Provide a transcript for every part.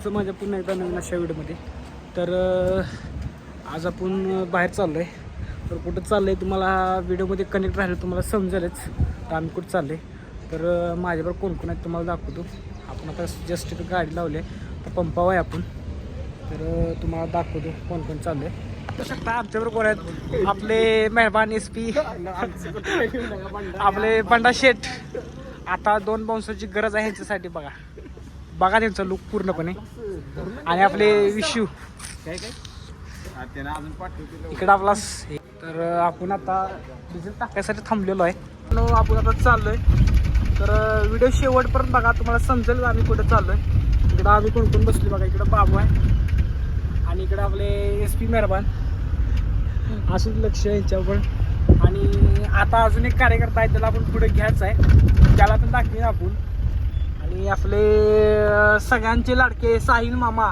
तुमचं माझ्या पुन्हा एकदा नवीन अशा व्हिडिओमध्ये. तर आज आपण बाहेर चाललो आहे तर कुठं चाललं आहे तुम्हाला व्हिडिओमध्ये कनेक्ट राहिलं तुम्हाला समजेलच. तर आम्ही कुठं चाललो आहे तर माझ्याबरोबर कोण कोण आहेत तुम्हाला दाखवतो. आपण आता जस्ट गाडी लावली आहे तर पंपावं आहे आपण. तर तुम्हाला दाखवतो कोण कोण चाललं आहे शकता आमच्याबरोबर कोण आहेत? आपले मेहरबान एस पी आपले पंडा शेठ. आता दोन बाउन्सरची गरज आहे ह्यांच्यासाठी बघा. बघा त्यांचा लुक पूर्णपणे. आणि आपले विशू. इकडं आपला तर आपण आता डिझेल टाकायसाठी थांबलेलो आहे. आपण आता चाललोय. तर व्हिडिओ शेवटपर्यंत बघा. तुम्हाला समजेल आम्ही कुठे चाललोय. इकडं आम्ही कोण कोण बसले बघा. इकडं बाबू आहे. आणि इकडं आपले एस पी मेहरबान. असंच लक्ष आहे यांच्यावर. आणि आता अजून एक कार्यकर्ता आहे. त्याला आपण पुढे घ्यायचं आहे. त्याला पण दाखवूया आपण. आणि आपले सगळ्यांचे लाडके साहिल मामा.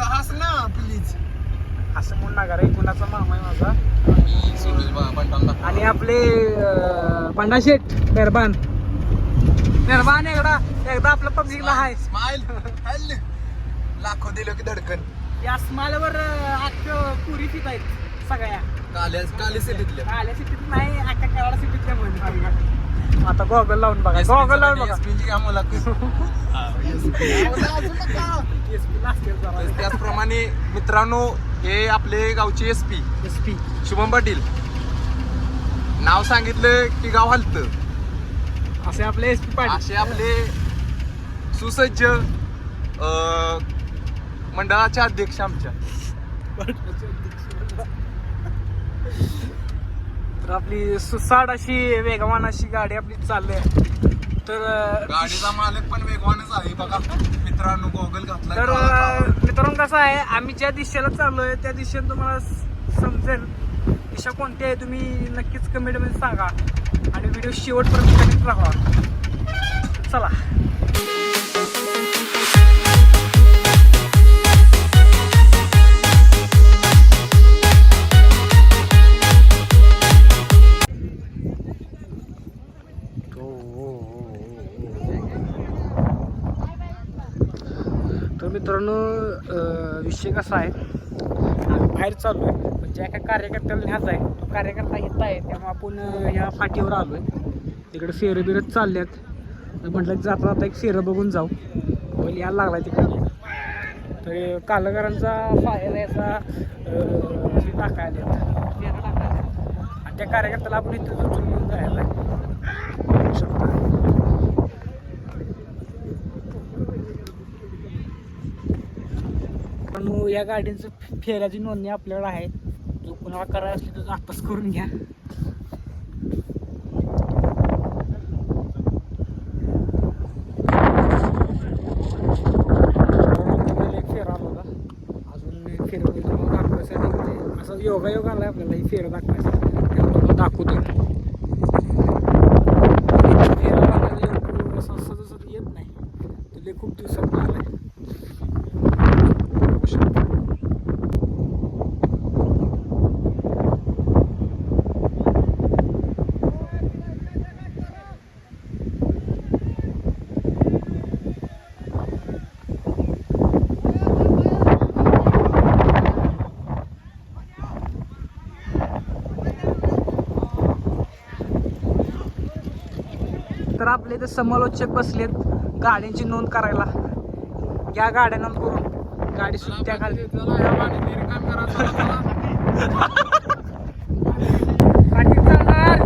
हास ना प्लीज असं म्हणून नका रे कुणाचा मामा आहे माझा? आणि आपले बंडा शेठ मेहरबान मेहरबान एकदा एकदा आपलं पब्लिकला आहे स्माइल लाखो दिलो की धडकन. या स्मालवर अख्खं पुरी फित आहेत सगळ्या. काले काले सिटीतल्या. आल्या सिटीत नाही अख्ख्या केरळा सिटीतल्या म्हणून. आता गॉगल लावून बघा. गॉगल लावून बघा. चा आहे. त्याचप्रमाणे मित्रांनो हे आपले गावचे S P SP. Shubham Patil. नाव सांगितलं की गाव हलतं. असे आपले एस पी पाटील. असे आपले सुसज्ज अं, मंडळाचे अध्यक्ष आमच्या. तर आपली सुसाड अशी वेगवान अशी गाडी आपली चालली आहे. तर गाडीचा मालक पण वेगवानच आहे. बघा मित्रांनो गोगल घातला तर मित्रांनो कसं आहे आम्ही ज्या दिशेला चाललोय त्या दिशेने तुम्हाला समजेल दिशा कोणती आहे तुम्ही नक्कीच कमेंटमध्ये सांगा. आणि व्हिडिओ शेवटपर्यंत कनेक्ट राहा. चला. तर मित्रांनो विषय कसा आहे? आम्ही बाहेर चाललो आहे पण ज्या काय कार्यकर्त्याला न्यायचा आहे तो कार्यकर्ता येत आहे त्यामुळे आपण या ह्या फाटीवर आलो आहे तिकडे फेरं बिरत चालल्यात. तर म्हटलं की जाता जाता एक फेरं बघून जाऊ. बैल यायला लागला तिकडे. तर कालगरांचा फायर याचा टाकायला फेरं टाकायला आणि त्या कार्यकर्त्याला आपण इथे उचलून घेऊन जायला शकता. मित्रांनो या गाडीचं फेऱ्याची नोंदणी आपल्याकडे आहे. जो कुणाला करायला असली तर आत्ताच करून घ्या. आपल्याला फेरा आला होता. अजून असा योगा योग आला आपल्याला ही फेरा दाखवायचा दाखवतो फेरा लागायला असं येत नाही. तो खूप दिवसात आलाय बघू शकता. तर आपले इथे समालोचक बसलेत गाड्यांची नोंद करायला. या गाड्या नोंद करून गाडी सुट्ट्या घाल पाटील चालणार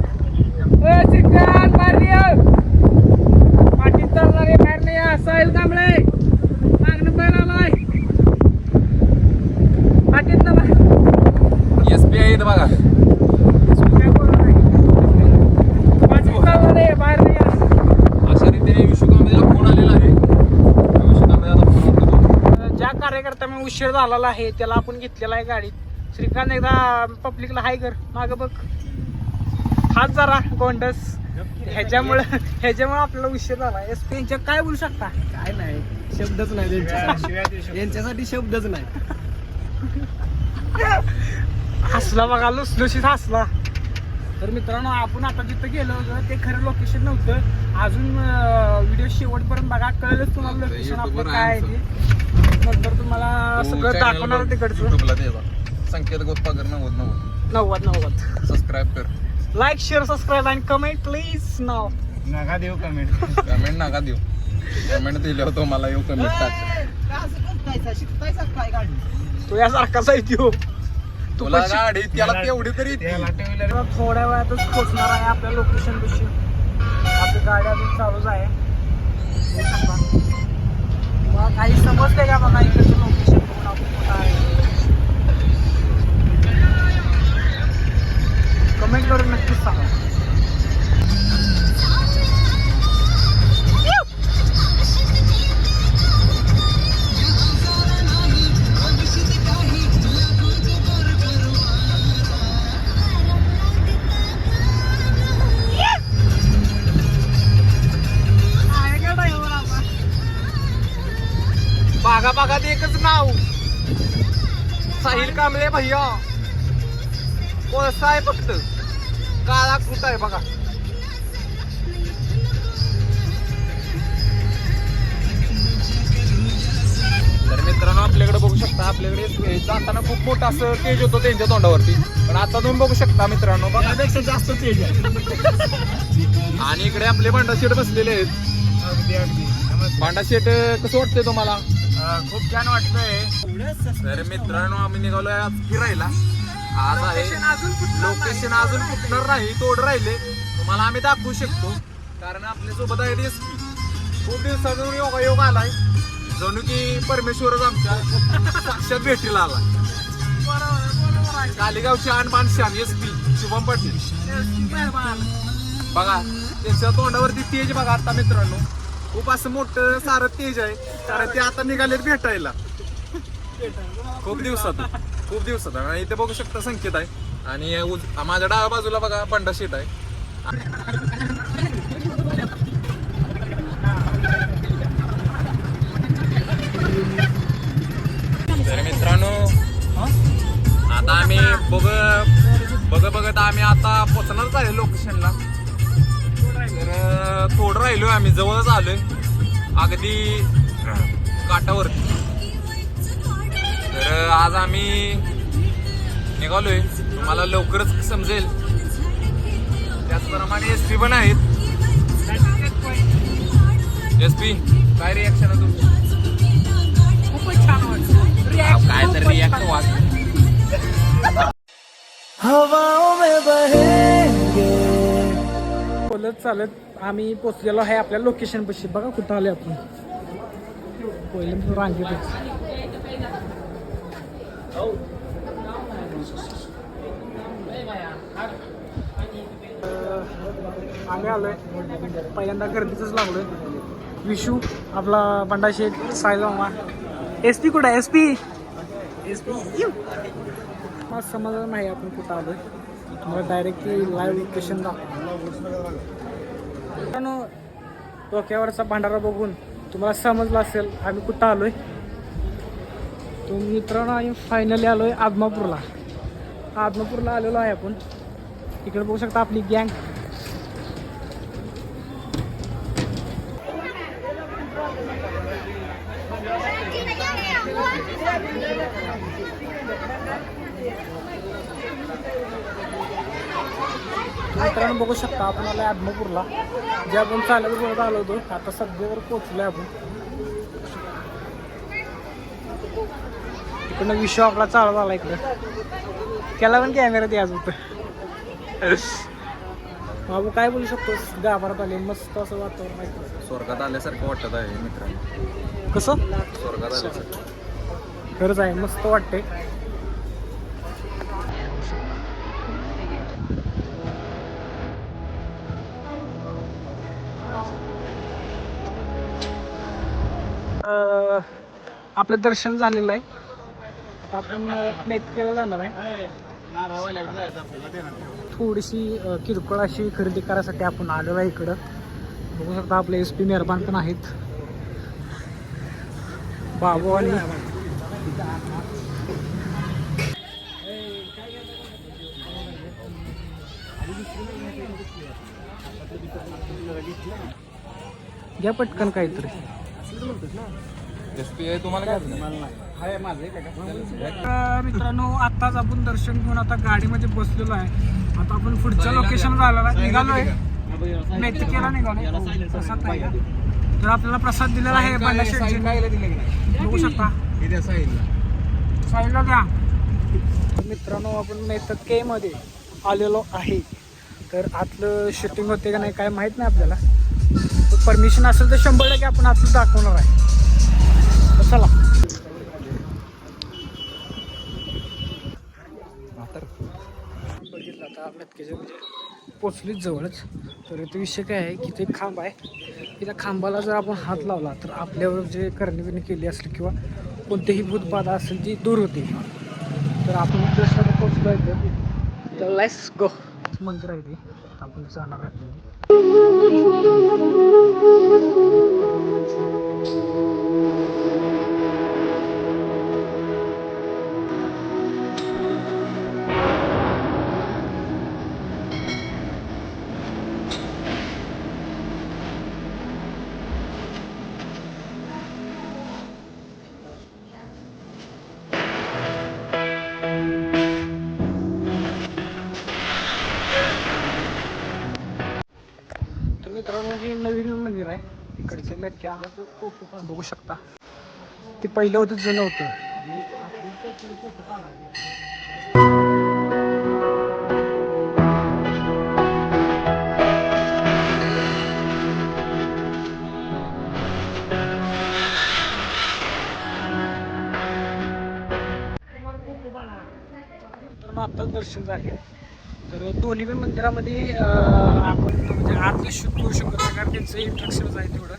ओ चिकन मारली पाटील चालणार आहे बाहेर नाही या साहिल कांबळे मागणं बैल आलाय पाटील ना एस पी आहे बघा पाटील चालणार आहे बाहेर नाही या अशा रीतीने विश्वकामेला फोन आलेला आहे विश्वकामेला फोन करतो ज्या कार्यकर्त्यामुळे उशीर झालेला आहे त्याला आपण घेतलेला आहे गाडीत. श्रीकांत एकदा पब्लिकला हाय कर माग बघ. हाच जरा गोंडस. ह्याच्यामुळे ह्याच्यामुळे आपल्याला उशीर झाला एस पी यांच्या काय बोलू शकता? काय नाही शब्दच नाही त्यांच्यासाठी. यांच्यासाठी शब्दच नाही. हसला बघा लुसलुशीत हसला. तर मित्रांनो आपण आता जिथं गेलो होतो ते खरं लोकेशन नव्हतं. अजून व्हिडिओ शेवटपर्यंत बघा कळलंच तुम्हाला लोकेशन आपलं काय आहे आहे. ते नंतर तुम्हाला सगळं दाखवणार तिकडचं. युट्यूबला त्याचा संकेत गोत्पाकर नव्वद नव्वद. नव्वद नव्वद. सबस्क्राईब कर. लाईक शेअर सबस्क्राईब आणि कमेंट प्लीज नाव नका देऊ कमेंट कमेंट नका देऊ. कमेंट दिल्यावर तुम्हाला येऊ कमेंट टाक तो यासारखाच आहे त्यो तू तुला पण गाडी त्याला तेवढी तरी येते. त्याला टू तर थोड्या वेळातच पोहोचणार आहे आपल्या लोकेशन पाशी. आपली गाडी अजून चालूच आहे. काही समजले का बघा इकडचं लोकेशन कमेंट करून नक्कीच सांगा. बागा एकच नाव. साहिल कांबळे भैया. कोळसा आहे फक्त. काळा कृत आहे बघा. तर मित्रांनो आपल्याकडे बघू शकता आपल्याकडे जाताना खूप मोठं असं तेज होतं त्यांच्या तोंडावरती. पण आता तुम्ही बघू शकता मित्रांनो बघा. त्यापेक्षा जास्त तेज आहे. आणि इकडे आपले भांडा शेट बसलेले आहेत. अगदी अगदी. नमस्कार. भांडा शेट कसं वाटतंय तुम्हाला? खूप छान वाटतंय. तर मित्रांनो आम्ही निघालोय आज फिरायला. आज आहे लोकेशन अजून फुटणार नाही. तोड राहिले. तुम्हाला आम्ही दाखवू शकतो. कारण आपल्यासोबत आहे एसपी खूप दिवसातून योगा योग आलाय. जणू की परमेश्वरच आमच्या साक्षात भेटीला आला कालेगावचे आणबान श्याम एस पी शुभम पाटील. बघा त्यांच्या तोंडावरती तेज बघा आता मित्रांनो. खूप असं मोठं सारं तेज आहे. कारण ते आता निघालेत भेटायला. खूप दिवसात खूप दिवसात. आणि इथे बघू शकता संकेत आहे. आणि उज- माझ्या डाव्या बाजूला बघा बंडा सीट आहे. तर मित्रांनो आता आम्ही बघ बघ बघत आम्ही आता पोचणारच आहे लोकेशनला तर थोडं राहिलोय आम्ही जवळच आलोय. अगदी काटावरती तर आज आम्ही निघालोय. तुम्हाला लवकरच समजेल. त्याचप्रमाणे एस पी पण आहेत. एस पी काय रिॲक्शन आहे तुमची? खूपच छान वाटतं काय तर रिॲक्ट वाच बोलत चालत आम्ही पोचलेलो आहे आपल्या लोकेशन पशी. बघा कुठं आले आपण. पहिले रांगेत अं, आम्ही आलोय. पहिल्यांदा गर्दीतच लागलोय. विशू आपला बंडा शेठ सायलामा एस पी कुठं एस पी? S P. मग समजलं नाही आपण कुठं आलोय. मला डायरेक्टली लाईव्ह लोकेशन दाखव. डोक्यावरचा भांडारा बघून तुम्हाला समजलं असेल आम्ही कुठं आलोय. तो मित्रांनो आम्ही फायनली आलोय आदमापूरला. आदमापूरला आलेलो आहे आपण. इकडे बघू शकता आपली गँग मित्रांनो बघू शकता आपण आलोय आदमापूरला जे आपण चालत बरोबर आलो होतो आता सध्यावर पोहोचलोय आपण. इकडनं विश्व आपला चालत आला इकडं. त्याला पण कॅमेरा द्यायचं होतं बाबू काय बोलू शकतोस गाभारात आले मस्त असं वातावरण आहे. स्वर्गात आल्यासारखं वाटत आहे मित्रांनो. कसं? स्वर्गात आल्यासारखं. खरंच आहे मस्त वाटते आपलं दर्शन झालेलं आहे. आपण नैतकेला जाणार आहे. थोडीशी किरकोळ अशी खरेदी करायसाठी आपण आलो आहे इकडं. बघू शकता आपले एस पी मेहरबान पण आहेत. बाबू आणि घ्या पटकन काहीतरी. तुम्हाला काय तर मित्रांनो आताच आपण दर्शन घेऊन आता गाडीमध्ये बसलेलो आहे. आता आपण पुढच्या लोकेशन झालेला निघालोय. मेथिकेला निघालोय. प्रसाद नाही का? तर आपल्याला प्रसाद दिलेला आहे बंडा शेटजीने बघू शकता. साईडला द्या मित्रांनो आपण मेथके मध्ये आलेलो आहे. तर आतलं शूटिंग होते का नाही काय माहीत नाही आपल्याला. परमिशन असेल तर शंभर टक्के आपण आतलं दाखवणार आहे. चला. बघितलं आता मेतकेच्या पोचलीच जवळच तर ते विषय काय आहे की ते खांब आहे. की त्या खांबाला जर आपण हात लावला तर आपल्यावर जे करणी केली असेल किंवा कोणतीही भूतबाधा असेल ती दूर होते. तर आपण दर्शनाला पोचलो आहे तर लेट्स गो मंदिर आहे ते. आपण जाणार आहे इकडचे बघू शकता. ते पहिलं होतं जुनं होतं. तर मग आत्ताच दर्शन झाले. तर दोन्ही मंदिरामध्ये आपण म्हणजे आतलं शूट करू शकतो कारण त्यांचं इंट्रक्शन आहे तेवढं.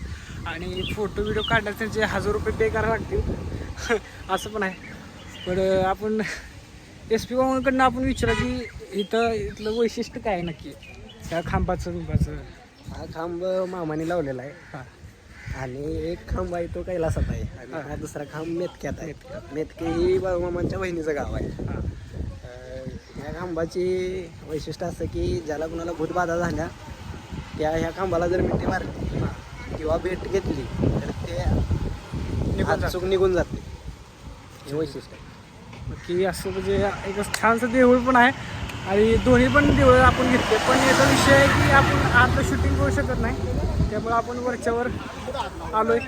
आणि फोटो व्हिडिओ काढण्यास त्यांचे हजार रुपये पे करावे लागतील असं पण आहे. पण आपण एस पी कडनं आपण विचारा की इथं इथलं वैशिष्ट्य काय नक्की? त्या खांबाचं बिंबाचं. हा खांब मामाने लावलेला आहे. हां. आणि एक खांब आहे तो कैलासात आहे. आणि हा. दुसरा खांब मेतक्यात आहे. मेतके ही बाळूमामांच्या बहिणीचं गाव आहे. ह्या खांबाची वैशिष्ट्य असं की ज्याला कुणाला भूतबाधा झाल्या त्या ह्या खांबाला जर मिठी मारली किंवा भेट घेतली तर ते अचूक निघून जाते. हे वैशिष्ट्य आहे. की असं म्हणजे एक छानसं देऊळ पण आहे आणि दोन्ही पण देऊळ आपण घेतले. पण याचा विषय आहे की आपण आतलं शूटिंग करू शकत नाही. त्यामुळे आपण वरच्यावर आलोय.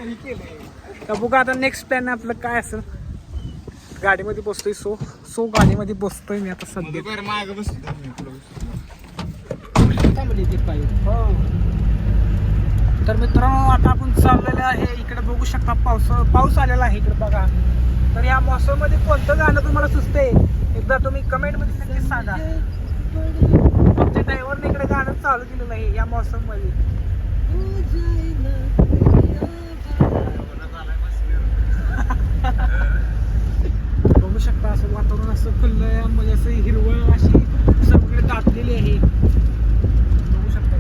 तर बघा आता नेक्स्ट प्लॅन आपलं काय असेल. गाडीमध्ये बसतोय. सो सो गाडीमध्ये बसतोय मी आता सध्या. माग बस तर मित्रांनो आता आपण चाललेलं आहे. इकडे बघू शकता पाऊस पाऊस आलेला आहे इकडे बघा. तर या मौसममध्ये कोणतं गाणं तुम्हाला सुचते एकदा तुम्ही कमेंटमध्ये सगळे सांगा. आमच्या ड्रायव्हरने इकडे गाणं चालू दिलं आहे या मौसममध्ये बघू शकता असं वातावरण असं खुल्लं म्हणजे असं हिरवळ अशी सगळीकडे दाटलेली आहे बघू शकता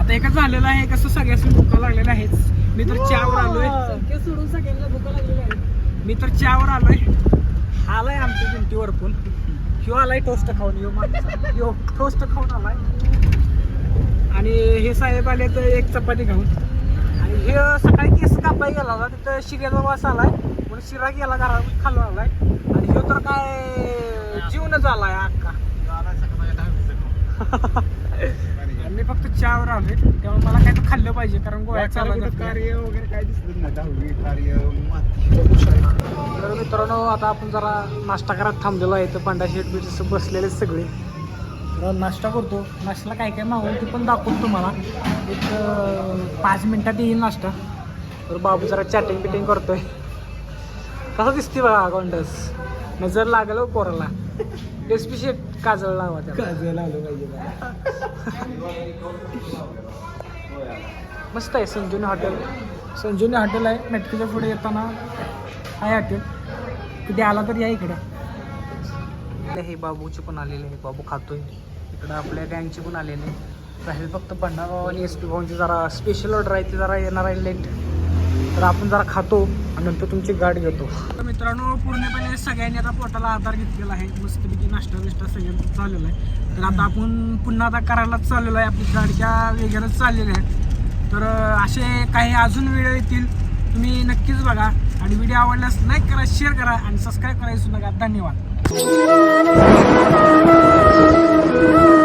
आता एकच झालेलं आहे कसं सगळ्यासनी भुका लागलेल्या आहेत मी तर चहावर आलोय सोडून सगळ्यांना भुका लागलेल्या आहेत मी तर चहावर आलोय. आलाय आमच्या भिंतीवर पण ह्यो आलाय टोस्ट खाऊन यो माणूस. यो टोस्ट खाऊन आलाय. आणि हे साहेब आले तर एक चपाती खाऊन. आणि हे सकाळी केस कापाय गेला होता तिथं शिऱ्याचा वास आलाय. म्हणून शिरा गेला घरा खाल्ला आलाय. आणि ह्यो तर काय जीवनच आलाय अक्का मी फक्त चहावर आलोय. त्यामुळे मला काय तर खाल्लं पाहिजे कारण चालू कार्य वगैरे काय दिसत नाही. दहावी कार्य तर मित्रांनो आता आपण जरा नाश्ता करत थांबलेलो आहे. तर पांडा शेट बीट असं बसलेले सगळे. तर नाश्ता करतो. नाश्त्याला काय काय मागवलं ते पण दाखवतो तुम्हाला. एक पाच मिनिटात येईल नाश्ता. तर बाबू जरा चॅटिंग बिटिंग करतोय. कसं दिसते बघा अकाउंटस नजर लागलं हो पोराला एस पी शेट काजळ लावा त्याला. मस्त आहे संजीवनी हॉटेल संजीवनी हॉटेल आहे. मेटकीच्या पुढे येताना आहे हॉटेल कधी आला तर या इकडं. हे बाबूचे पण आलेले आहे बाबू खातोय. इकडं आपल्या गँगचे पण आलेले राहील फक्त भंडारराव आणि एस पी भाऊंची जरा स्पेशल ऑर्डर आहे ती जरा येणार आहे लेट तर आपण जरा खातो आणि नंतर तुमची गाठ घेतो. तर मित्रांनो पूर्णपणे सगळ्यांनी आता पोटाला आधार घेतलेला आहे. मस्तपैकी नाश्ता बिष्टा सगळ्यांचा चाललेला आहे. तर आता आपण पुन्हा आता करायलाच चाललेलो आहे. आपली गाडक्या वगैरे चाललेल्या आहेत तर असे काही अजून व्हिडिओ येतील तुम्ही नक्कीच बघा. आणि व्हिडिओ आवडल्यास लाईक करा शेअर करा आणि सबस्क्राईब करायला विसरू नका. धन्यवाद.